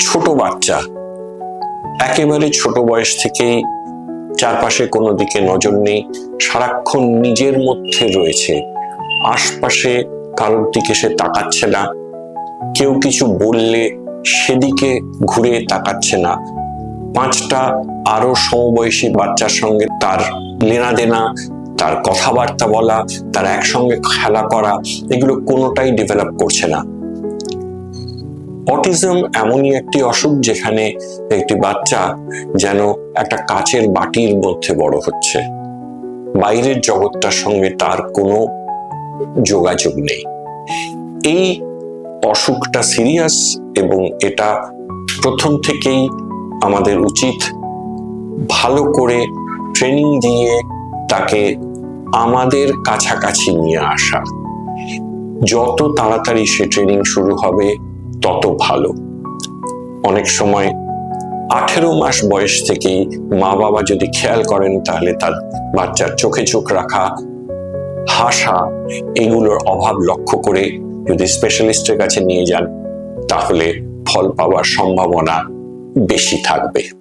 ছোট বাচ্চা। একেবারে ছোট বয়স থেকেই চারপাশে কোনো দিকে নজর নেই, সারাক্ষণ নিজের মধ্যে রয়েছে। আশপাশে কারোর দিকে সে তাকাচ্ছে না। কেউ কিছু বললে সেদিকে ঘুরে তাকাচ্ছে না। পাঁচটা আরও সমবয়সী বাচ্চার সঙ্গে তার লেনা দেনা তার কথাবার্তা বলা, তার একসঙ্গে খেলা করা, এগুলো কোনোটাই ডেভেলপ করছে না। অটিজম এমনই একটি অসুখ যেখানে একটি বাচ্চা যেন একটা কাচের বাটির মধ্যে বড় হচ্ছে। বাইরের জগৎটার সঙ্গে তার কোনো যোগাযোগ নেই। এই অসুখটা সিরিয়াস এবং এটা প্রথম থেকেই আমাদের উচিত ভালো করে ট্রেনিং দিয়ে তাকে আমাদের কাছাকাছি নিয়ে আসা। যত তাড়াতাড়ি সে ট্রেনিং শুরু হবে তত ভালো। অনেক সময় আঠেরো মাস বয়স থেকেই মা বাবা যদি খেয়াল করেন, তাহলে তার বাচ্চার চোখে চোখ রাখা, হাসা, এগুলোর অভাব লক্ষ্য করে যদি স্পেশালিস্টের কাছে নিয়ে যান, তাহলে ফল পাওয়ার সম্ভাবনা বেশি থাকবে।